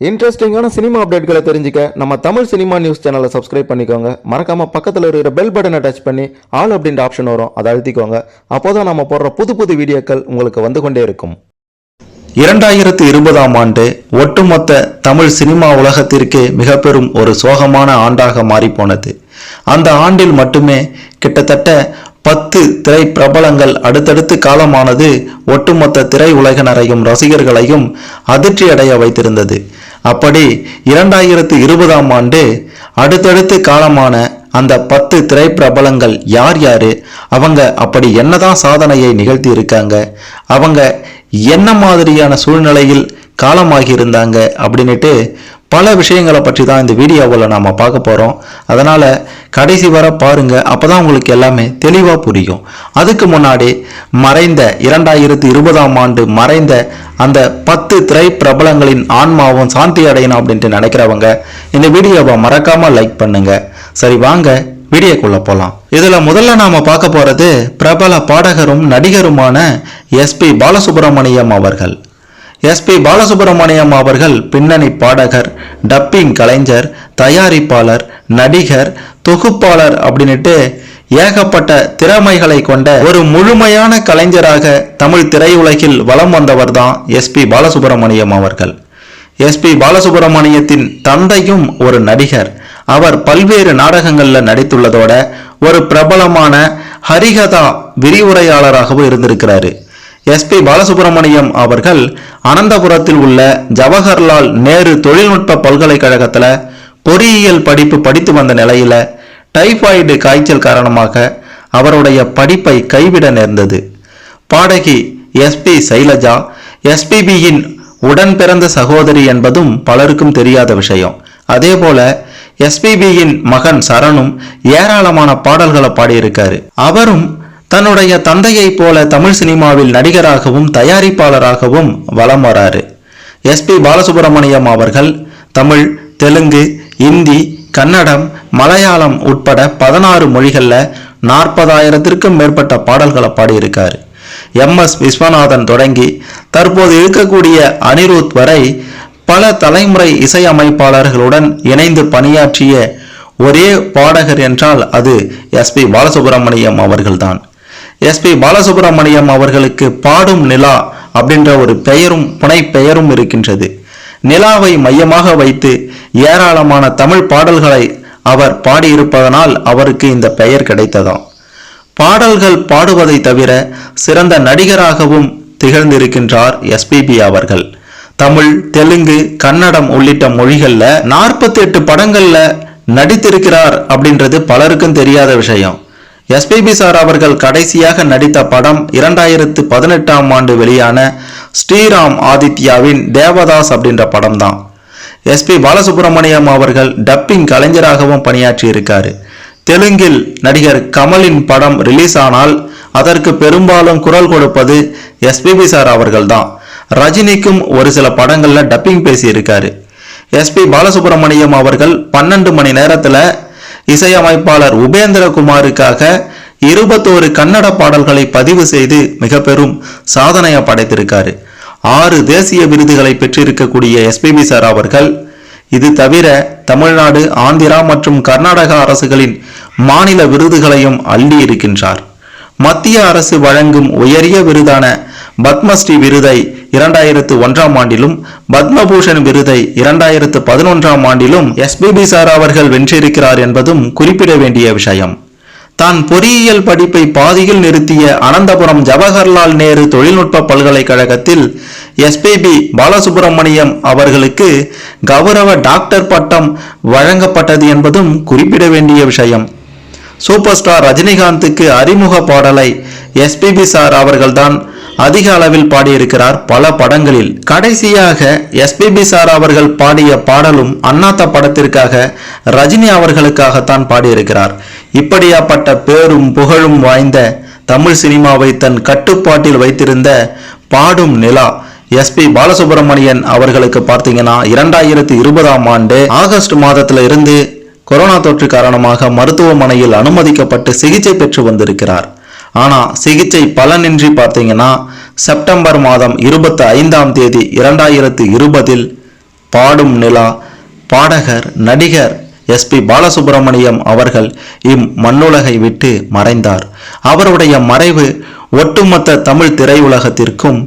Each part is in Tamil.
இன்ட்ரெஸ்டிங்கான சினிமா அப்டேட்களை தெரிஞ்சுக்க நம்ம தமிழ் சினிமா நியூஸ் சேனலை சப்ஸ்கிரைப் பண்ணிக்கோங்க. மறக்காம பக்கத்தில் இருக்கிற பெல் பட்டனை டச் பண்ணி ஆல் அப்படின்ற ஆப்ஷன் வரும். அதை அழுத்திக்கோங்க. அப்போதான் நம்ம போடுற புது புது வீடியோக்கள் உங்களுக்கு வந்து கொண்டே இருக்கும். இரண்டாயிரத்தி இருபதாம் ஆண்டு ஒட்டுமொத்த தமிழ் சினிமா உலகத்திற்கே மிக பெரும் ஒரு சோகமான ஆண்டாக மாறிப்போனது. அந்த ஆண்டில் மட்டுமே கிட்டத்தட்ட பத்து திரை பிரபலங்கள் அடுத்தடுத்து காலமானது ஒட்டுமொத்த திரை உலகினரையும் ரசிகர்களையும் அதிர்ச்சி அடைய வைத்திருந்தது. அப்படி இரண்டாயிரத்து இருபதாம் ஆண்டு அடுத்தடுத்து காலமான அந்த பத்து திரைப்பிரபலங்கள் யார் யாரு? அவங்க அப்படி என்னதான் சாதனையை நிகழ்த்தி இருக்காங்க அவங்க என்ன மாதிரியான சூழ்நிலையில் காலமாகி இருந்தாங்க அப்படின்னுட்டு பல விஷயங்களை பற்றி தான் இந்த வீடியோவில் நாம் பார்க்க போகிறோம் அதனால் கடைசி வரை அப்போ தான் உங்களுக்கு எல்லாமே தெளிவாக புரியும். அதுக்கு முன்னாடி மறைந்த இரண்டாயிரத்தி இருபதாம் ஆண்டு மறைந்த அந்த பத்து திரை பிரபலங்களின் ஆன்மாவும் சாந்தி அடையணும் அப்படின்ட்டு நினைக்கிறவங்க இந்த வீடியோவை மறக்காமல் லைக் பண்ணுங்கள் சரி வாங்க வீடியோக்குள்ளே போகலாம் இதில் முதல்ல நாம் பார்க்க போகிறது பிரபல பாடகரும் நடிகருமான எஸ்பி பாலசுப்ரமணியம் அவர்கள். எஸ்பி பாலசுப்ரமணியம் அவர்கள் பின்னணி பாடகர் டப்பிங் கலைஞர் தயாரிப்பாளர் நடிகர் தொகுப்பாளர் அப்படின்னுட்டு ஏகப்பட்ட திறமைகளை கொண்ட ஒரு முழுமையான கலைஞராக தமிழ் திரையுலகில் வலம் வந்தவர் தான் எஸ்பி பாலசுப்ரமணியம் அவர்கள். எஸ்பி பாலசுப்ரமணியத்தின் தந்தையும் ஒரு நடிகர். அவர் பல்வேறு நாடகங்களில் நடித்துள்ளதோட ஒரு பிரபலமான ஹரிகதா விரிவுரையாளராகவும் இருந்திருக்கிறாரு. எஸ்பி பாலசுப்ரமணியம் அவர்கள் அனந்தபுரத்தில் உள்ள ஜவஹர்லால் நேரு தொழில்நுட்ப பல்கலைக்கழகத்தில் பொறியியல் படிப்பு படித்து வந்த நிலையில் டைஃபாய்டு காய்ச்சல் காரணமாக அவருடைய படிப்பை கைவிட நேர்ந்தது. பாடகி எஸ்பி சைலஜா எஸ்பிபியின் உடன் பிறந்த சகோதரி என்பதும் பலருக்கும் தெரியாத விஷயம். அதே போல எஸ்பிபியின் மகன் சரணும் ஏராளமான பாடல்களை பாடியிருக்காரு. அவரும் தன்னுடைய தந்தையைப் போல தமிழ் சினிமாவில் நடிகராகவும் தயாரிப்பாளராகவும் வலம் வராரு. எஸ்பி பாலசுப்ரமணியம் அவர்கள் தமிழ் தெலுங்கு இந்தி கன்னடம் மலையாளம் உட்பட பதினாறு மொழிகளில் நாற்பதாயிரத்திற்கும் மேற்பட்ட பாடல்களை பாடியிருக்காரு. எம் எஸ் விஸ்வநாதன் தொடங்கி தற்போது இருக்கக்கூடிய அனிருத் வரை பல தலைமுறை இசையமைப்பாளர்களுடன் இணைந்து பணியாற்றிய ஒரே பாடகர் என்றால் அது எஸ்பி பாலசுப்ரமணியம் அவர்கள்தான். எஸ்பி பாலசுப்ரமணியம் அவர்களுக்கு பாடும் நிலா அப்படின்ற ஒரு பெயரும் புனை பெயரும் இருக்கின்றது. நிலாவை மையமாக வைத்து ஏராளமான தமிழ் பாடல்களை அவர் பாடியிருப்பதனால் அவருக்கு இந்த பெயர் கிடைத்ததாம். பாடல்கள் பாடுவதை தவிர சிறந்த நடிகராகவும் திகழ்ந்திருக்கின்றார் எஸ்பிபி அவர்கள். தமிழ் தெலுங்கு கன்னடம் உள்ளிட்ட மொழிகளில் நாற்பத்தி எட்டு படங்களில் நடித்திருக்கிறார் அப்படின்றது பலருக்கும் தெரியாத விஷயம். எஸ்பிபி சார் அவர்கள் கடைசியாக நடித்த படம் இரண்டாயிரத்து பதினெட்டாம் ஆண்டு வெளியான ஸ்ரீராம் ஆதித்யாவின் தேவதாஸ் அப்படின்ற படம் தான் எஸ்பி பாலசுப்ரமணியம் அவர்கள் டப்பிங் கலைஞராகவும் பணியாற்றி இருக்காரு. தெலுங்கில் நடிகர் கமலின் படம் ரிலீஸ் ஆனால் அதற்கு பெரும்பாலும் குரல் கொடுப்பது எஸ்பிபி சார் அவர்கள்தான். ரஜினிக்கும் ஒரு சில படங்களில் டப்பிங் பேசியிருக்காரு. எஸ்பி பாலசுப்ரமணியம் அவர்கள் பன்னெண்டு மணி நேரத்தில் இசையமைப்பாளர் உபேந்திரகுமாருக்காக இருபத்தோரு கன்னட பாடல்களை பதிவு செய்து மிக பெரும் சாதனையை படைத்திருக்காரு. ஆறு தேசிய விருதுகளை பெற்றிருக்கக்கூடிய எஸ்பிபி சார் அவர்கள் இது தவிர தமிழ்நாடு ஆந்திரா மற்றும் கர்நாடகா அரசுகளின் மாநில விருதுகளையும் அள்ளி இருக்கின்றார். மத்திய அரசு வழங்கும் உயரிய விருதான பத்மஸ்ரீ விருதை இரண்டாயிரத்து ஒன்றாம் ஆண்டிலும் பத்மபூஷன் விருதை இரண்டாயிரத்து பதினொன்றாம் ஆண்டிலும் எஸ்பிபி சார் அவர்கள் வென்றிருக்கிறார் என்பதும் குறிப்பிட வேண்டிய விஷயம். தான் பொறியியல் படிப்பை பாதியில் நிறுத்திய அனந்தபுரம் ஜவஹர்லால் நேரு தொழில்நுட்ப பல்கலைக்கழகத்தில் எஸ்பிபி பாலசுப்பிரமணியம் அவர்களுக்கு கௌரவ டாக்டர் பட்டம் வழங்கப்பட்டது என்பதும் குறிப்பிட வேண்டிய விஷயம். சூப்பர் ஸ்டார் ரஜினிகாந்துக்கு அறிமுக பாடலை எஸ்பிபி சார் அவர்கள்தான் அதிக அளவில் பாடியிருக்கிறார் பல படங்களில். கடைசியாக எஸ்பிபி சார் அவர்கள் பாடிய பாடலும் அண்ணாத்த படத்திற்காக ரஜினி அவர்களுக்காகத்தான் பாடியிருக்கிறார். இப்படியாப்பட்ட பேரும் புகழும் வாய்ந்த தமிழ் சினிமாவை தன் கட்டுப்பாட்டில் வைத்திருந்த பாடும் நிலா எஸ்பி பாலசுப்ரமணியன் அவர்களுக்கு பார்த்தீங்கன்னா இரண்டாயிரத்தி இருபதாம் ஆண்டு ஆகஸ்ட் மாதத்துல இருந்து கொரோனா தொற்று காரணமாக மருத்துவமனையில் அனுமதிக்கப்பட்டு சிகிச்சை பெற்று வந்திருக்கிறார். ஆனால் சிகிச்சை பலனின்றி பார்த்தீங்கன்னா செப்டம்பர் மாதம் இருபத்தி ஐந்தாம் தேதி இரண்டாயிரத்து இருபதில் பாடும் நிலா பாடகர் நடிகர் எஸ்பி பாலசுப்பிரமணியம் அவர்கள் இம் மண்ணுலகை விட்டு மறைந்தார். அவருடைய மறைவு ஒட்டுமொத்த தமிழ் திரையுலகத்திற்கும்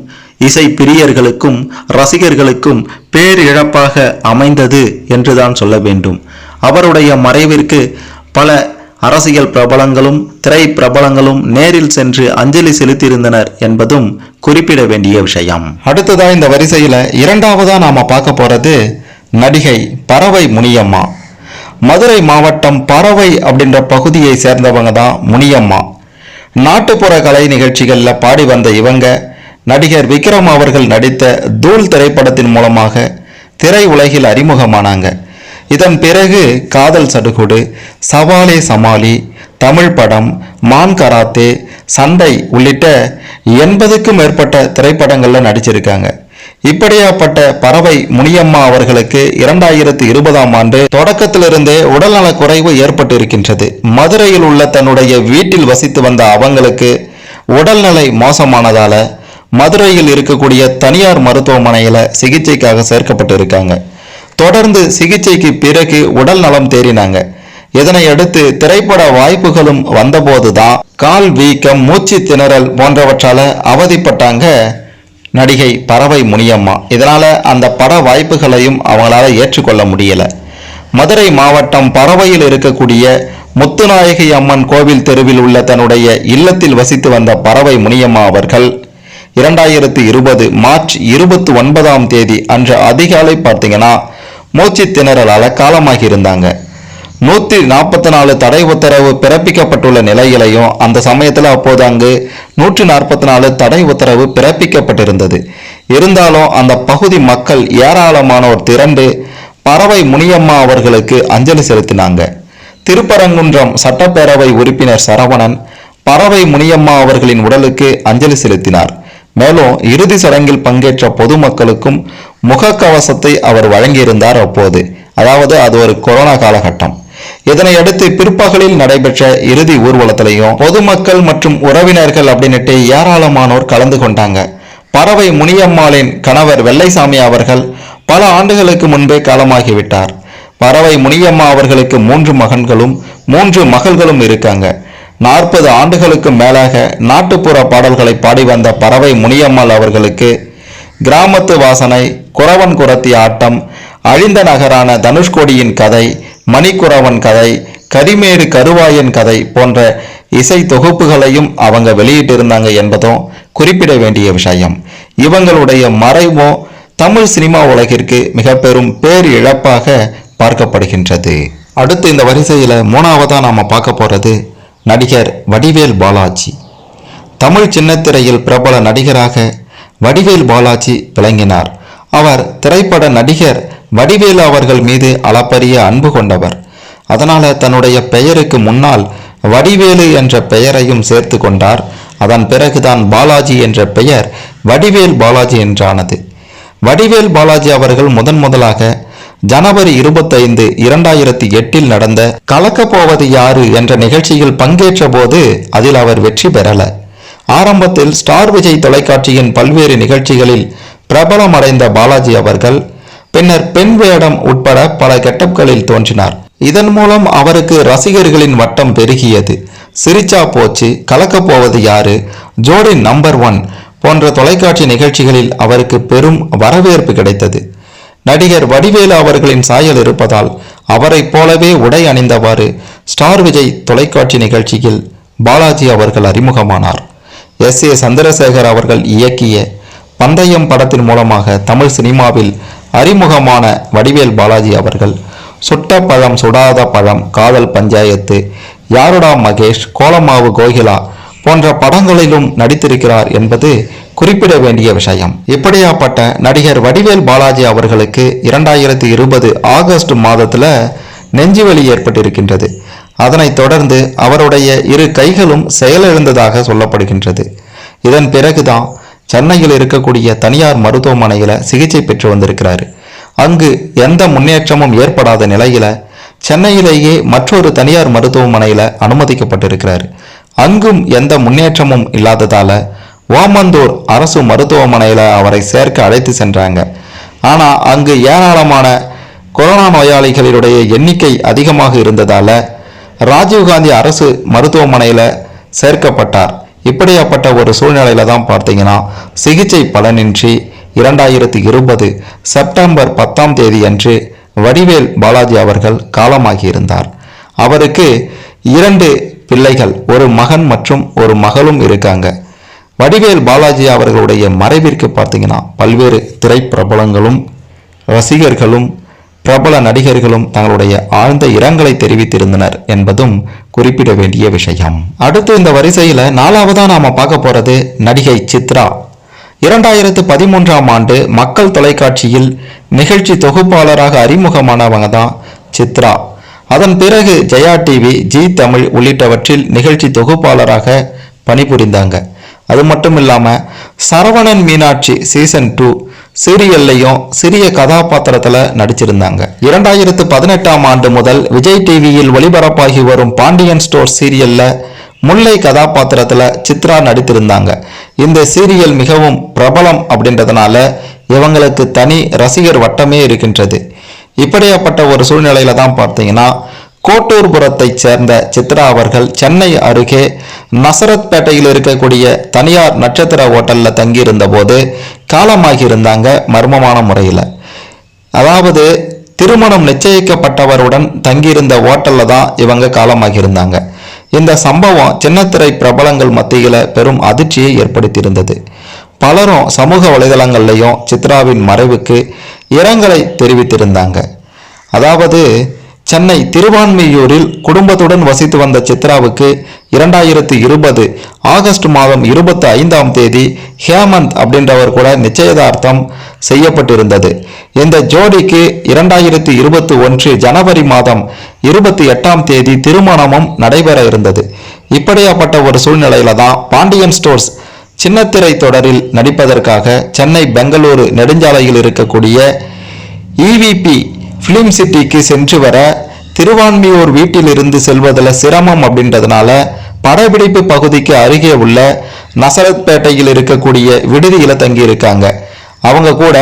இசை பிரியர்களுக்கும் ரசிகர்களுக்கும் பேரிழப்பாக அமைந்தது என்றுதான் சொல்ல வேண்டும். அவருடைய மறைவிற்கு பல அரசியல் பிரபலங்களும் திரை பிரபலங்களும் நேரில் சென்று அஞ்சலி செலுத்தியிருந்தனர் என்பதும் குறிப்பிட வேண்டிய விஷயம். அடுத்ததா இந்த வரிசையில இரண்டாவதா நாம பார்க்க போறது நடிகை பறவை முனியம்மா. மதுரை மாவட்டம் பறவை அப்படின்ற பகுதியை சேர்ந்தவங்க தான் முனியம்மா. நாட்டுப்புற கலை நிகழ்ச்சிகளில் பாடி வந்த இவங்க நடிகர் விக்ரம் அவர்கள் நடித்த தூள் திரைப்படத்தின் மூலமாக திரை உலகில் அறிமுகமானாங்க. இதன் பிறகு காதல் சடுகுடு சவாலே சமாளி தமிழ் படம் மான் கராத்தே சண்டை உள்ளிட்ட எண்பதுக்கும் மேற்பட்ட திரைப்படங்களில் நடிச்சிருக்காங்க. இப்படியாப்பட்ட பறவை முனியம்மா அவர்களுக்கு இரண்டாயிரத்தி இருபதாம் ஆண்டு தொடக்கத்திலிருந்தே உடல்நலக் குறைவு ஏற்பட்டு இருக்கின்றது மதுரையில் உள்ள தன்னுடைய வீட்டில் வசித்து வந்த அவங்களுக்கு உடல்நிலை மோசமானதால மதுரையில் இருக்கக்கூடிய தனியார் மருத்துவமனையில் சிகிச்சைக்காக சேர்க்கப்பட்டு இருக்காங்க தொடர்ந்து சிகிச்சைக்கு பிறகு உடல் நலம் தேறினாங்க. இதனை அடுத்து திரைப்பட வாய்ப்புகளும் வந்தபோதுதான் கால் வீக்கம் மூச்சு திணறல் போன்றவற்றால அவதிப்பட்டாங்க நடிகை பறவை முனியம்மா. இதனால அந்த பட வாய்ப்புகளையும் அவங்களால ஏற்றுக்கொள்ள முடியல. மதுரை மாவட்டம் பறவையில் இருக்கக்கூடிய முத்துநாயகி அம்மன் கோவில் தெருவில் உள்ள தன்னுடைய இல்லத்தில் வசித்து வந்த பறவை முனியம்மா அவர்கள் இரண்டாயிரத்தி இருபது மார்ச் இருபத்தி ஒன்பதாம் தேதி அன்று அதிகாலை பார்த்தீங்கன்னா மூச்சு திணறலால காலமாகி இருந்தாங்க நூத்தி நாற்பத்தி நாலு தடை உத்தரவு பிறப்பிக்கப்பட்டுள்ள நிலையிலையும் அந்த சமயத்துல அப்போது அங்கு நூற்றி நாற்பத்தி நாலு தடை உத்தரவு பிறப்பிக்கப்பட்டிருந்தது. இருந்தாலும் அந்த பகுதி மக்கள் ஏராளமானோர் திரண்டு பறவை முனியம்மா அவர்களுக்கு அஞ்சலி செலுத்தினாங்க. திருப்பரங்குன்றம் சட்டப்பேரவை உறுப்பினர் சரவணன் பறவை முனியம்மா அவர்களின் உடலுக்கு அஞ்சலி செலுத்தினார். மேலும் இறுதி சடங்கில் பங்கேற்ற பொதுமக்களுக்கும் முகக்கவசத்தை அவர் வழங்கியிருந்தார் அப்போது. அதாவது அது ஒரு கொரோனா காலகட்டம். இதனையடுத்து பிற்பகலில் நடைபெற்ற இறுதி ஊர்வலத்திலையும் பொதுமக்கள் மற்றும் உறவினர்கள் அப்படின்னுட்டு ஏராளமானோர் கலந்து கொண்டாங்க. பறவை முனியம்மாளின் கணவர் வெள்ளைசாமி அவர்கள் பல ஆண்டுகளுக்கு முன்பே காலமாகிவிட்டார். பறவை முனியம்மா அவர்களுக்கு மூன்று மகன்களும் மூன்று மகள்களும் இருக்காங்க. நாற்பது ஆண்டுகளுக்கு மேலாக நாட்டுப்புற பாடல்களை பாடி வந்த பறவை முனியம்மாள் அவர்களுக்கு கிராமத்து வாசனை குறவன் குரத்தி ஆட்டம் அழிந்த நகரான தனுஷ்கோடியின் கதை மணிக்குறவன் கதை கரிமேடு கருவாயன் கதை போன்ற இசை தொகுப்புகளையும் அவங்க வெளியிட்டிருந்தாங்க என்பதும் குறிப்பிட வேண்டிய விஷயம். இவங்களுடைய மறைவும் தமிழ் சினிமா உலகிற்கு மிக பெரும் பேர் இழப்பாக பார்க்கப்படுகின்றது. அடுத்து இந்த வரிசையில் மூணாவதாக நாம் பார்க்க போகிறது நடிகர் வடிவேல் பாலாஜி. தமிழ் சின்னத்திரையில் பிரபல நடிகராக வடிவேல் பாலாஜி விளங்கினார். அவர் திரைப்பட நடிகர் வடிவேலு அவர்கள் மீது அளப்பரிய அன்பு கொண்டவர். அதனால தன்னுடைய பெயருக்கு முன்னால் வடிவேலு என்ற பெயரையும் சேர்த்து கொண்டார். அதன் பிறகுதான் பாலாஜி என்ற பெயர் வடிவேல் பாலாஜி என்றானது. வடிவேல் பாலாஜி அவர்கள் முதன் முதலாக ஜனவரி இருபத்தைந்து இரண்டாயிரத்தி எட்டில் நடந்த கலக்கப்போவது யாரு என்ற நிகழ்ச்சியில் பங்கேற்ற போது அதில் அவர் வெற்றி பெறல. ஆரம்பத்தில் ஸ்டார் விஜய் தொலைக்காட்சியின் பல்வேறு நிகழ்ச்சிகளில் பிரபலமடைந்த பாலாஜி அவர்கள் பின்னர் பெண் வேடம் உட்பட பல கெட்டப்களில் தோன்றினார். இதன் மூலம் அவருக்கு ரசிகர்களின் வட்டம் பெருகியது. சிரிச்சா போச்சு கலக்கப் போவது யாரு ஜோடி நம்பர் ஒன் போன்ற தொலைக்காட்சி நிகழ்ச்சிகளில் அவருக்கு பெரும் வரவேற்பு கிடைத்தது. நடிகர் வடிவேலு அவர்களின் சாயல் இருப்பதால் அவரைப் போலவே உடை அணிந்தவாறு ஸ்டார் விஜய் தொலைக்காட்சி நிகழ்ச்சியில் பாலாஜி அவர்கள் அறிமுகமானார். எஸ். ஏ. சந்திரசேகர் அவர்கள் இயக்கிய பந்தயம் படத்தின் மூலமாக தமிழ் சினிமாவில் அறிமுகமான வடிவேல் பாலாஜி அவர்கள் சுட்ட பழம் சுடாத பழம் காதல் பஞ்சாயத்து யாருடா மகேஷ் கோலமாவு கோகிலா போன்ற படங்களிலும் நடித்திருக்கிறார் என்பது குறிப்பிட வேண்டிய விஷயம். இப்படியாப்பட்ட நடிகர் வடிவேல் பாலாஜி அவர்களுக்கு இரண்டாயிரத்தி இருபது ஆகஸ்ட் மாதத்துல நெஞ்சுவலி ஏற்பட்டிருக்கின்றது. அதனைத் தொடர்ந்து அவருடைய இரு கைகளும் செயலிழந்ததாக சொல்லப்படுகின்றது. இதன் பிறகுதான் சென்னையில் இருக்கக்கூடிய தனியார் மருத்துவமனையில் சிகிச்சை பெற்று வந்திருக்கிறார். அங்கு எந்த முன்னேற்றமும் ஏற்படாத நிலையில சென்னையிலேயே மற்றொரு தனியார் மருத்துவமனையில் அனுமதிக்கப்பட்டிருக்கிறார். அங்கும் எந்த முன்னேற்றமும் இல்லாததால ஓமந்தூர் அரசு மருத்துவமனையில் அவரை சேர்க்க அழைத்து சென்றாங்க. ஆனால் அங்கு ஏராளமான கொரோனா நோயாளிகளுடைய எண்ணிக்கை அதிகமாக இருந்ததால் ராஜீவ்காந்தி அரசு மருத்துவமனையில் சேர்க்கப்பட்டார். இப்படியாப்பட்ட ஒரு சூழ்நிலையில தான் பார்த்தீங்கன்னா சிகிச்சை பலனின்றி இரண்டாயிரத்தி இருபது செப்டம்பர் பத்தாம் தேதி அன்று வடிவேல் பாலாஜி அவர்கள் காலமாகியிருந்தார். அவருக்கு இரண்டு பிள்ளைகள் ஒரு மகன் மற்றும் ஒரு மகளும் இருக்காங்க. வடிவேல் பாலாஜி அவர்களுடைய மறைவிற்கு பார்த்தீங்கன்னா பல்வேறு திரைப்பிரபலங்களும் ரசிகர்களும் பிரபல நடிகர்களும் தங்களுடைய ஆழ்ந்த இரங்கலை தெரிவித்திருந்தனர் என்பதும் குறிப்பிட வேண்டிய விஷயம். அடுத்து இந்த வரிசையில் நாலாவதா நாம பார்க்க போறது நடிகை சித்ரா. இரண்டாயிரத்து பதிமூன்றாம் ஆண்டு மக்கள் தொலைக்காட்சியில் நிகழ்ச்சி தொகுப்பாளராக அறிமுகமானவங்க தான் சித்ரா. அதன் பிறகு ஜெயா டிவி ஜி தமிழ் உள்ளிட்டவற்றில் நிகழ்ச்சி தொகுப்பாளராக பணிபுரிந்தாங்க. அது மட்டும் இல்லாமல் சரவணன் மீனாட்சி சீசன் டூ சீரியல்லையும் சிறிய கதாபாத்திரத்துல நடிச்சிருந்தாங்க. இரண்டாயிரத்து பதினெட்டாம் ஆண்டு முதல் விஜய் டிவியில் ஒளிபரப்பாகி வரும் பாண்டியன் ஸ்டோர் சீரியல்ல முல்லை கதாபாத்திரத்துல சித்ரா நடித்திருந்தாங்க. இந்த சீரியல் மிகவும் பிரபலம் அப்படின்றதுனால இவங்களுக்கு தனி ரசிகர் வட்டமே இருக்கின்றது. இப்படியாப்பட்ட ஒரு சூழ்நிலையில தான் பார்த்தீங்கன்னா கோட்டூர்புரத்தைச் சேர்ந்த சித்ரா அவர்கள் சென்னை அருகே நசரத்பேட்டையில் இருக்கக்கூடிய தனியார் நட்சத்திர ஹோட்டலில் தங்கியிருந்த போது காலமாகி இருந்தாங்க மர்மமான முறையில். அதாவது திருமணம் நிச்சயிக்கப்பட்டவருடன் தங்கியிருந்த ஹோட்டலில் தான் இவங்க காலமாகி இருந்தாங்க இந்த சம்பவம் சின்னத்திரை பிரபலங்கள் மத்தியில் பெரும் அதிர்ச்சியை ஏற்படுத்தியிருந்தது. பலரும் சமூக வலைதளங்கள்லையும் சித்ராவின் மறைவுக்கு இரங்கலை தெரிவித்திருந்தாங்க. அதாவது சென்னை திருவான்மையூரில் குடும்பத்துடன் வசித்து வந்த சித்ராவுக்கு இரண்டாயிரத்து இருபது ஆகஸ்ட் மாதம் இருபத்தி ஐந்தாம் தேதி ஹேமந்த் அப்படின்றவர் கூட நிச்சயதார்த்தம் செய்யப்பட்டிருந்தது. இந்த ஜோடிக்கு இரண்டாயிரத்து இருபத்தி ஒன்று ஜனவரி மாதம் இருபத்தி எட்டாம் தேதி திருமணமும் நடைபெற இருந்தது. இப்படியாப்பட்ட ஒரு சூழ்நிலையில தான் பாண்டியன் ஸ்டோர்ஸ் சின்னத்திரை தொடரில் நடிப்பதற்காக சென்னை பெங்களூரு நெடுஞ்சாலையில் இருக்கக்கூடிய இவிபி ஃபிலிம் சிட்டிக்கு சென்று வர திருவான்மியூர் வீட்டிலிருந்து செல்வதில் சிரமம் அப்படின்றதுனால படப்பிடிப்பு பகுதிக்கு அருகே உள்ள நசரத்பேட்டையில் இருக்கக்கூடிய விடுதியில் தங்கியிருக்காங்க. அவங்க கூட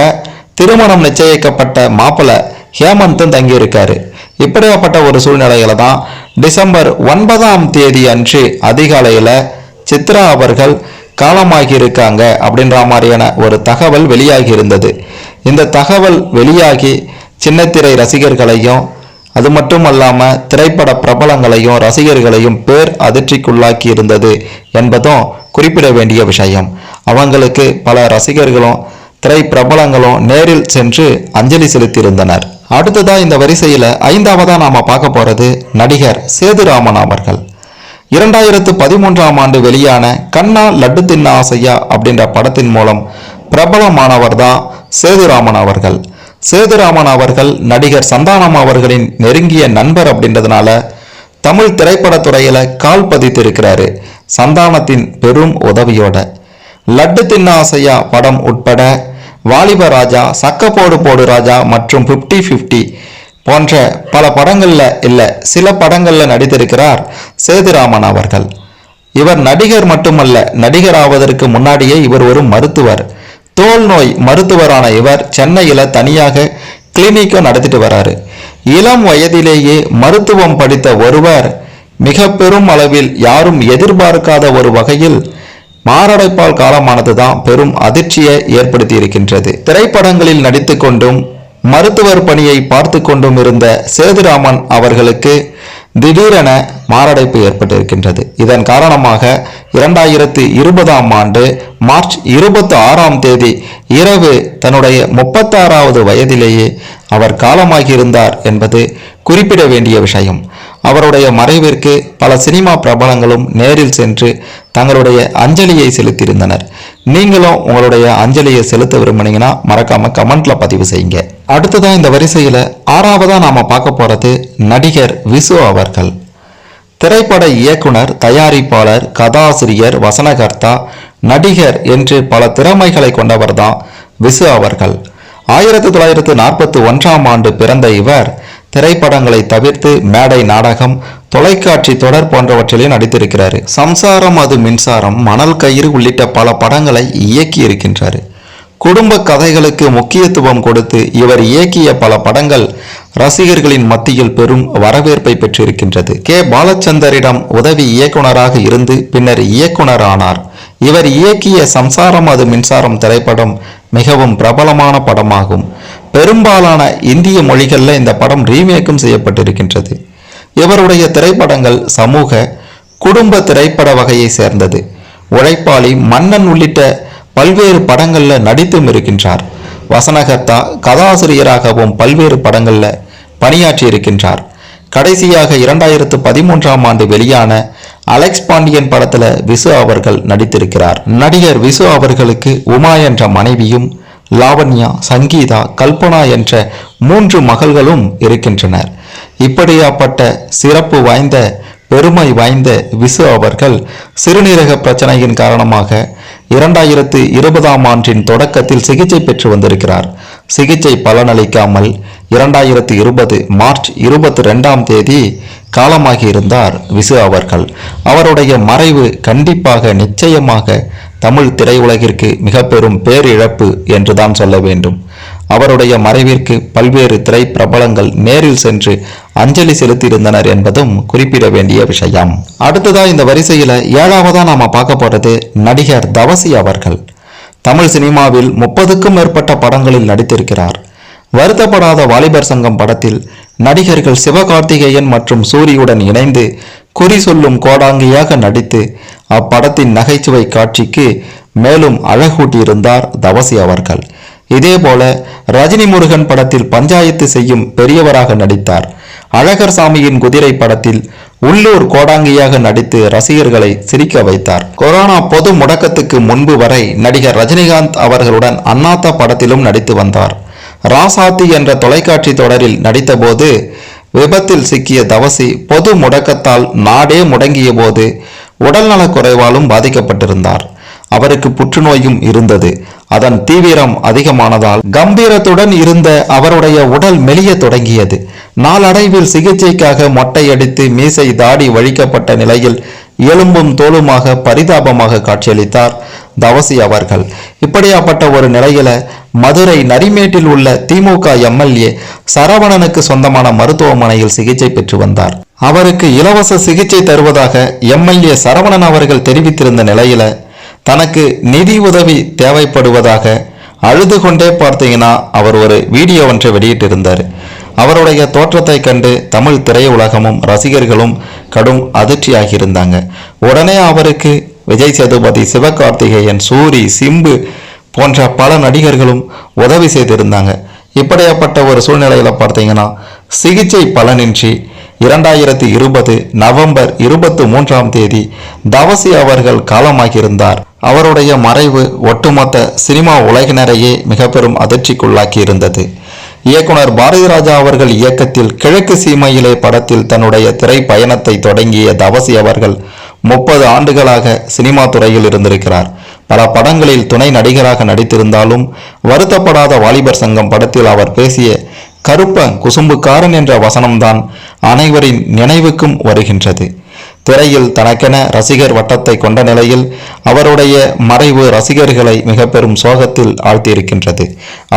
திருமணம் நிச்சயிக்கப்பட்ட மாப்பிள்ளை ஹேமந்தும் தங்கியிருக்காரு. இப்படியாப்பட்ட ஒரு சூழ்நிலையில தான் டிசம்பர் ஒன்பதாம் தேதி அன்று அதிகாலையில் சித்ரா அவர்கள் காலமாகி இருக்காங்க அப்படின்ற மாதிரியான ஒரு தகவல் வெளியாகி இருந்தது. இந்த தகவல் வெளியாகி சின்னத்திரை ரசிகர்களையும் அது மட்டும் திரைப்பட பிரபலங்களையும் ரசிகர்களையும் பேர் அதிர்ச்சிக்குள்ளாக்கி இருந்தது என்பதும் குறிப்பிட வேண்டிய விஷயம். அவங்களுக்கு பல ரசிகர்களும் திரை பிரபலங்களும் நேரில் சென்று அஞ்சலி செலுத்தியிருந்தனர். அடுத்ததா இந்த வரிசையில் ஐந்தாவதா நாம பார்க்க போறது நடிகர் சேதுராமன் அவர்கள். இரண்டாயிரத்து பதிமூன்றாம் ஆண்டு வெளியான கண்ணா லட்டு தின்ன ஆசையா அப்படின்ற படத்தின் மூலம் பிரபலமானவர் தான் சேதுராமன் அவர்கள். சேதுராமன் அவர்கள் நடிகர் சந்தானம் அவர்களின் நெருங்கிய நண்பர் அப்படின்றதுனால தமிழ் திரைப்படத்துறையில கால் பதித்திருக்கிறாரு சந்தானத்தின் பெரும் உதவியோட. லட்டு தின்ன ஆசையா படம் உட்பட வாலிப ராஜா சக்க போடு போடு ராஜா மற்றும் 50 50 போன்ற பல படங்களில் இல்லை சில படங்களில் நடித்திருக்கிறார் சேதுராமன் அவர்கள். இவர் நடிகர் மட்டுமல்ல நடிகர் ஆவதற்கு முன்னாடியே இவர் ஒரு மருத்துவர். தோல் நோய் மருத்துவரான இவர் சென்னையில தனியாக கிளினிக்கும் நடத்திட்டு வராரு. இளம் வயதிலேயே மருத்துவம் படித்த ஒருவர் மிக பெரும் அளவில் யாரும் எதிர்பார்க்காத ஒரு வகையில் மாரடைப்பால் காலமானதுதான் பெரும் அதிர்ச்சியை ஏற்படுத்தி இருக்கின்றது திரைப்படங்களில் நடித்து கொண்டும் மருத்துவர் பணியை பார்த்து கொண்டும் இருந்த சேதுராமன் அவர்களுக்கு திடீரென மாரடைப்பு ஏற்பட்டிருக்கின்றது. இதன் காரணமாக இரண்டாயிரத்தி இருபதாம் ஆண்டு மார்ச் இருபத்தி ஆறாம் தேதி இரவு தன்னுடைய முப்பத்தாறாவது வயதிலேயே அவர் காலமாகியிருந்தார் என்பது குறிப்பிட வேண்டிய விஷயம். அவருடைய மறைவிற்கு பல சினிமா பிரபலங்களும் நேரில் சென்று தங்களுடைய அஞ்சலியை செலுத்தியிருந்தனர். நீங்களும் உங்களுடைய அஞ்சலியை செலுத்த விரும்புனீங்கன்னா மறக்காம கமெண்ட்ல பதிவு செய்யுங்க. அடுத்ததான் இந்த வரிசையில ஆறாவதா நாம பார்க்க போகிறது நடிகர் விசு அவர்கள். திரைப்பட இயக்குனர் தயாரிப்பாளர் கதாசிரியர் வசனகர்த்தா நடிகர் என்று பல திறமைகளை கொண்டவர் தான் விசு அவர்கள். ஆயிரத்தி தொள்ளாயிரத்து நாற்பத்தி ஒன்றாம் ஆண்டு பிறந்த இவர் திரைப்படங்களை தவிர்த்து மேடை நாடகம் தொலைக்காட்சி தொடர் போன்றவற்றிலே நடித்திருக்கிறார். சம்சாரம் அது மின்சாரம் மணல் கயிறு உள்ளிட்ட பல படங்களை இயக்கி இருக்கின்றார் குடும்ப கதைகளுக்கு முக்கியத்துவம் கொடுத்து இவர் இயக்கிய பல படங்கள் ரசிகர்களின் மத்தியில் பெரும் வரவேற்பை பெற்றிருக்கின்றது. கே. பாலச்சந்தரிடம் உதவி இயக்குனராக இருந்து பின்னர் இயக்குனர் ஆனார் இவர் இயக்கிய சம்சாரம் அது மின்சாரம் திரைப்படம் மிகவும் பிரபலமான படமாகும். பெரும்பாலான இந்திய மொழிகளில் இந்த படம் ரீமேக்கும் செய்யப்பட்டிருக்கின்றது. இவருடைய திரைப்படங்கள் சமூக குடும்ப திரைப்பட வகையை சேர்ந்தது. உழைப்பாளி மன்னன் உள்ளிட்ட பல்வேறு படங்களில் நடித்தும் இருக்கின்றார். வசனகர்த்தா கதாசிரியராகவும் பல்வேறு படங்களில் பணியாற்றி இருக்கின்றார் கடைசியாக இரண்டாயிரத்து பதிமூன்றாம் ஆண்டு வெளியான அலெக்ஸ் பாண்டியன் படத்தில் விசு அவர்கள் நடித்திருக்கிறார். நடிகர் விசு அவர்களுக்கு உமா என்ற மனைவியும் லாவண்யா சங்கீதா கல்பனா என்ற மூன்று மகள்களும் இருக்கின்றனர். இப்படியாப்பட்ட சிறப்பு வாய்ந்த பெருமை வாய்ந்த விசு அவர்கள் சிறுநீரக பிரச்சனையின் காரணமாக இரண்டாயிரத்து இருபதாம் ஆண்டின் தொடக்கத்தில் சிகிச்சை பெற்று வந்திருக்கிறார். சிகிச்சை பலனளிக்காமல் இரண்டாயிரத்து இருபது மார்ச் இருபத்தி ரெண்டாம் தேதி காலமாகி இருந்தார் விசு அவர்கள். அவருடைய மறைவு கண்டிப்பாக நிச்சயமாக தமிழ் திரையுலகிற்கு மிக பெரும் பேரிழப்பு என்றுதான் சொல்ல வேண்டும். அவருடைய மறைவிற்கு பல்வேறு திரை பிரபலங்கள் நேரில் சென்று அஞ்சலி செலுத்தியிருந்தனர் என்பதும் குறிப்பிட வேண்டிய விஷயம். அடுத்ததா இந்த வரிசையில ஏழாவதா நாம பார்க்க போறது நடிகர் தவசி அவர்கள். தமிழ் சினிமாவில் முப்பதுக்கும் மேற்பட்ட படங்களில் நடித்திருக்கிறார். வருத்தப்படாத வாலிபர் சங்கம் படத்தில் நடிகர்கள் சிவகார்த்திகேயன் மற்றும் சூரியுடன் இணைந்து குறி சொல்லும் கோடாங்கியாக நடித்து அப்படத்தின் நகைச்சுவை காட்சிக்கு மேலும் அழகூட்டியிருந்தார் தவசி அவர்கள். இதேபோல ரஜினி முருகன் படத்தில் பஞ்சாயத்து செய்யும் பெரியவராக நடித்தார். அழகர் சாமியின் குதிரை படத்தில் உள்ளூர் கோடாங்கியாக நடித்து ரசிகர்களை சிரிக்க வைத்தார். கொரோனா பொது முடக்கத்துக்கு முன்பு வரை நடிகர் ரஜினிகாந்த் அவர்களுடன் அண்ணாத்த படத்திலும் நடித்து வந்தார். ராசாத்தி என்ற தொலைக்காட்சி தொடரில் நடித்தபோது விபத்தில் சிக்கிய தவசி பொது முடக்கத்தால் நாடே முடங்கிய போது உடல்நலக் குறைவாலும் பாதிக்கப்பட்டிருந்தார். அவருக்கு புற்றுநோயும் இருந்தது. அதன் தீவிரம் அதிகமானதால் கம்பீரத்துடன் இருந்த அவருடைய உடல் மெலிய தொடங்கியது. நாளடைவில் சிகிச்சைக்காக மொட்டையடித்து மீசை தாடி வழிக்கப்பட்ட நிலையில் எலும்பும் தோலுமாக பரிதாபமாக காட்சியளித்தார் தவசி அவர்கள். இப்படியாப்பட்ட ஒரு நிலையில மதுரை நரிமேட்டில் உள்ள திமுக எம்எல்ஏ சரவணனுக்கு சொந்தமான மருத்துவமனையில் சிகிச்சை பெற்று வந்தார். அவருக்கு இலவச சிகிச்சை தருவதாக எம்எல்ஏ சரவணன் அவர்கள் தெரிவித்திருந்த நிலையில தனக்கு நிதி உதவி தேவைப்படுவதாக அழுது கொண்டே பார்த்தீங்கன்னா அவர் ஒரு வீடியோ ஒன்றை வெளியிட்டிருந்தார். அவருடைய தோற்றத்தை கண்டு தமிழ் திரையுலகமும் ரசிகர்களும் கடும் அதிர்ச்சியாகியிருந்தாங்க. உடனே அவருக்கு விஜய் சேதுபதி சிவகார்த்திகேயன் சூரி சிம்பு போன்ற பல நடிகர்களும் உதவி செய்திருந்தாங்க. இப்படியாப்பட்ட ஒரு சூழ்நிலையில் பார்த்தீங்கன்னா சிகிச்சை பலனின்றி இரண்டாயிரத்தி இருபது நவம்பர் இருபத்தி மூன்றாம் தேதி தவசி அவர்கள் காலமாகியிருந்தார். அவருடைய மறைவு ஒட்டுமொத்த சினிமா உலகினரையே மிக பெரும் அதிர்ச்சிக்குள்ளாக்கி இருந்தது இயக்குனர் பாரதி ராஜா அவர்கள் இயக்கத்தில் கிழக்கு சீமையிலே படத்தில் தன்னுடைய திரை பயணத்தை தொடங்கிய தவசி அவர்கள் முப்பது ஆண்டுகளாக சினிமா துறையில் இருந்திருக்கிறார். பல படங்களில் துணை நடிகராக நடித்திருந்தாலும் வருத்தப்படாத வாலிபர் சங்கம் படத்தில் அவர் பேசிய கருப்பன் குசும்புக்காரன் என்ற வசனம்தான் அனைவரின் நினைவுக்கும் வருகின்றது. திரையில் தனக்கென ரசிகர் வட்டத்தை கொண்ட நிலையில் அவருடைய மறைவு ரசிகர்களை மிக பெரும் சோகத்தில் ஆழ்த்தியிருக்கின்றது.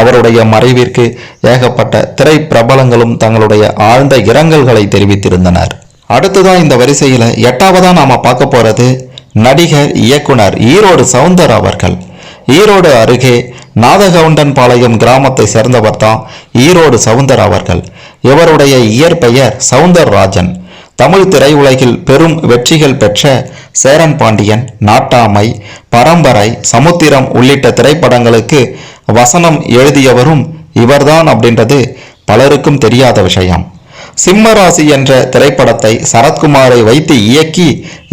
அவருடைய மறைவிற்கு ஏகப்பட்ட திரை பிரபலங்களும் தங்களுடைய ஆழ்ந்த இரங்கல்களை தெரிவித்திருந்தனர். அடுத்ததான் இந்த வரிசையில் எட்டாவதா நாம பார்க்க போறது நடிகர் இயக்குனர் ஈரோடு சவுந்தர் அவர்கள். ஈரோடு அருகே நாதகவுண்டன் பாளையம் கிராமத்தை சேர்ந்தவர் தான் ஈரோடு சவுந்தர் அவர்கள். இவருடைய இயற்பெயர் சவுந்தர் ராஜன். தமிழ் திரையுலகில் பெரும் வெற்றிகள் பெற்ற சேரன் பாண்டியன் நாட்டாமை பரம்பரை சமுத்திரம் உள்ளிட்ட திரைப்படங்களுக்கு வசனம் எழுதியவரும் இவர்தான் அப்படின்றது பலருக்கும் தெரியாத விஷயம். சிம்மராசி என்ற திரைப்படத்தை சரத்குமாரை வைத்து இயக்கி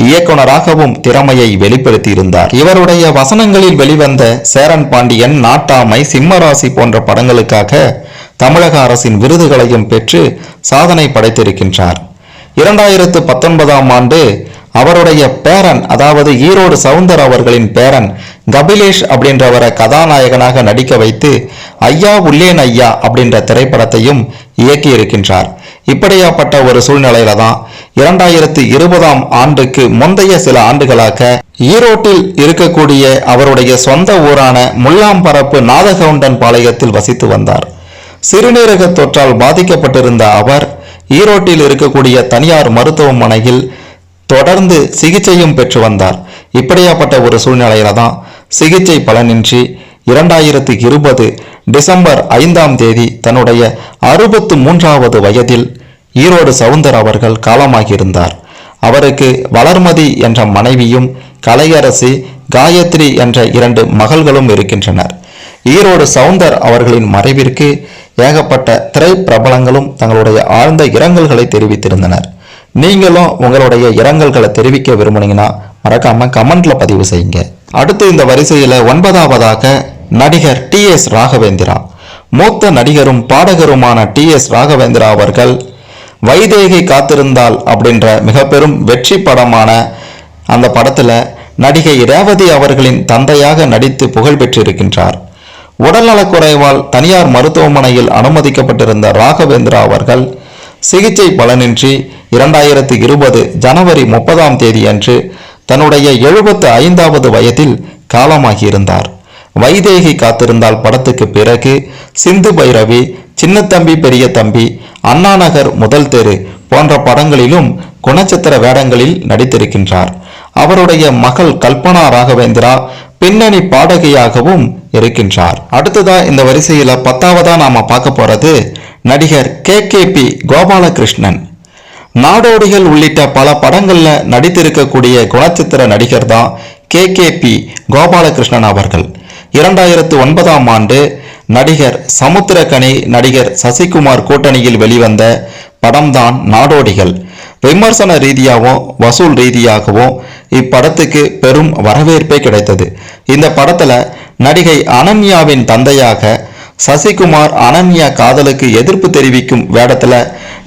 இயக்குனராகவும் திறமையை வெளிப்படுத்தியிருந்தார். இவருடைய வசனங்களில் வெளிவந்த சேரன் பாண்டியன் நாட்டாமை சிம்மராசி போன்ற படங்களுக்காக தமிழக அரசின் விருதுகளையும் பெற்று சாதனை படைத்திருக்கின்றார். இரண்டாயிரத்து பத்தொன்பதாம் ஆண்டு அவருடைய பேரன் அதாவது ஈரோடு சவுந்தர் அவர்களின் பேரன் கபிலேஷ் அப்படின்றவரை கதாநாயகனாக நடிக்க வைத்து ஐயா உள்ளேன் ஐயா அப்படின்ற திரைப்படத்தையும் இயக்கியிருக்கின்றார். இப்படியாப்பட்ட ஒரு சூழ்நிலையில தான் இரண்டாயிரத்து இருபதாம் ஆண்டுக்கு முந்தைய சில ஆண்டுகளாக ஈரோட்டில் இருக்கக்கூடிய அவருடைய சொந்த ஊரான முல்லாம்பரப்பு நாதகவுண்டன் பாளையத்தில் வசித்து வந்தார். சிறுநீரக தொற்றால் பாதிக்கப்பட்டிருந்த அவர் ஈரோட்டில் இருக்கக்கூடிய தனியார் மருத்துவமனையில் தொடர்ந்து சிகிச்சையும் பெற்று வந்தார். இப்படியாப்பட்ட ஒரு சூழ்நிலையில தான் சிகிச்சை பலனின்றி இரண்டாயிரத்தி இருபது டிசம்பர் ஐந்தாம் தேதி தன்னுடைய அறுபத்து மூன்றாவது வயதில் ஈரோடு சவுந்தர் அவர்கள் காலமாகியிருந்தார். அவருக்கு வளர்மதி என்ற மனைவியும் கலையரசி காயத்ரி என்ற இரண்டு மகள்களும் இருக்கின்றனர். ஈரோடு சவுந்தர் அவர்களின் மறைவிற்கு ஏகப்பட்ட திரைப்பிரபலங்களும் தங்களுடைய ஆழ்ந்த இரங்கல்களை தெரிவித்திருந்தனர். நீங்களும் உங்களுடைய இரங்கல்களை தெரிவிக்க விரும்புனீங்கன்னா மறக்காம கமெண்ட்ல பதிவு செய்யுங்க. அடுத்து இந்த வரிசையில ஒன்பதாவதாக நடிகர் டி எஸ் ராகவேந்திரா. மூத்த நடிகரும் பாடகருமான டி எஸ் ராகவேந்திரா அவர்கள் வைதேகி காத்திருந்தால் அப்படின்ற மிக பெரும் வெற்றி படமான அந்த படத்துல நடிகை ரேவதி அவர்களின் தந்தையாக நடித்து புகழ் பெற்றிருக்கின்றார். உடல்நலக்குறைவால் தனியார் மருத்துவமனையில் அனுமதிக்கப்பட்டிருந்த ராகவேந்திரா அவர்கள் சிகிச்சை பலனின்றி இரண்டாயிரத்து இருபது ஜனவரி முப்பதாம் தேதியன்று தன்னுடைய எழுபத்து ஐந்தாவது வயதில் காலமாகியிருந்தார். வைதேகி காத்திருந்தால் படத்துக்கு பிறகு சிந்து பைரவி சின்னத்தம்பி பெரிய தம்பி அண்ணாநகர் முதல் தெரு போன்ற படங்களிலும் குணச்சித்திர வேடங்களில் நடித்திருக்கின்றார். அவருடைய மகள் கல்பனா ராகவேந்திரா பின்னணி பாடகியாகவும் இருக்கின்றார். அடுத்ததா இந்த வரிசையில பத்தாவதா நாம பார்க்க போறது நடிகர் K K P Gopalakrishnan. Nadodigal உள்ளிட்ட பல படங்கள்ல நடித்திருக்கக்கூடிய குணச்சித்திர நடிகர் தான் கே கே பி கோபாலகிருஷ்ணன் அவர்கள். இரண்டாயிரத்து ஒன்பதாம் ஆண்டு நடிகர் சமுத்திரக்கனி நடிகர் சசிகுமார் கூட்டணியில் வெளிவந்த படம்தான் நாடோடிகள். விமர்சன ரீதியாகவும் வசூல் ரீதியாகவும் இப்படத்துக்கு பெரும் வரவேற்பே கிடைத்தது. இந்த படத்துல நடிகை அனன்யாவின் தந்தையாக சசிகுமார் அனன்யா காதலுக்கு எதிர்ப்பு தெரிவிக்கும் வேடத்தில்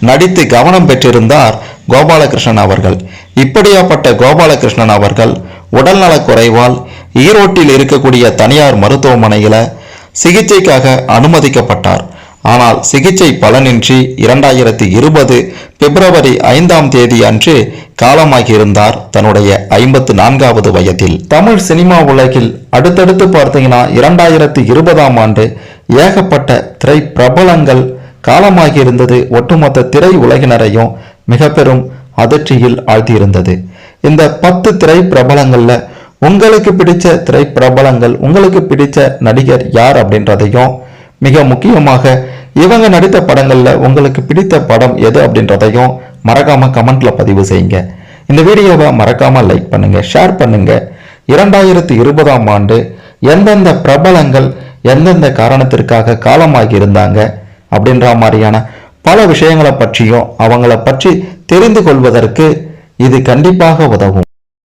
நடித்து கவனம் பெற்றிருந்தார் கோபாலகிருஷ்ணன் அவர்கள். இப்படியாப்பட்ட கோபாலகிருஷ்ணன் அவர்கள் உடல்நலக் குறைவால் ஈரோட்டில் இருக்கக்கூடிய தனியார் மருத்துவமனையில் சிகிச்சைக்காக அனுமதிக்கப்பட்டார். ஆனால் சிகிச்சை பலனின்றி இரண்டாயிரத்தி இருபது பிப்ரவரி ஐந்தாம் தேதி அன்று காலமாகியிருந்தார் தன்னுடைய ஐம்பத்து நான்காவது வயதில். தமிழ் சினிமா உலகில் அடுத்தடுத்து பார்த்தீங்கன்னா இரண்டாயிரத்தி இருபதாம் ஆண்டு ஏகப்பட்ட திரை பிரபலங்கள் காலமாகியிருந்தது. ஒட்டுமொத்த திரை உலகினரையும் மிக பெரும் அதிர்ச்சியில் ஆழ்த்தியிருந்தது. இந்த பத்து திரை பிரபலங்கள்ல உங்களுக்கு பிடிச்ச திரை பிரபலங்கள் உங்களுக்கு பிடிச்ச நடிகர் யார் அப்படின்றதையும் மிக முக்கியமாக இவங்க நடித்த படங்களில் உங்களுக்கு பிடித்த படம் எது அப்படின்றதையும் மறக்காமல் கமெண்ட்டில் பதிவு செய்யுங்க. இந்த வீடியோவை மறக்காமல் லைக் பண்ணுங்கள் ஷேர் பண்ணுங்கள் இரண்டாயிரத்தி இருபதாம் ஆண்டு எந்தெந்த பிரபலங்கள் எந்தெந்த காரணத்திற்காக காலமாகி இருந்தாங்க அப்படின்ற மாதிரியான பல விஷயங்களை பற்றியும் அவங்கள பற்றி தெரிந்து கொள்வதற்கு இது கண்டிப்பாக உதவும்.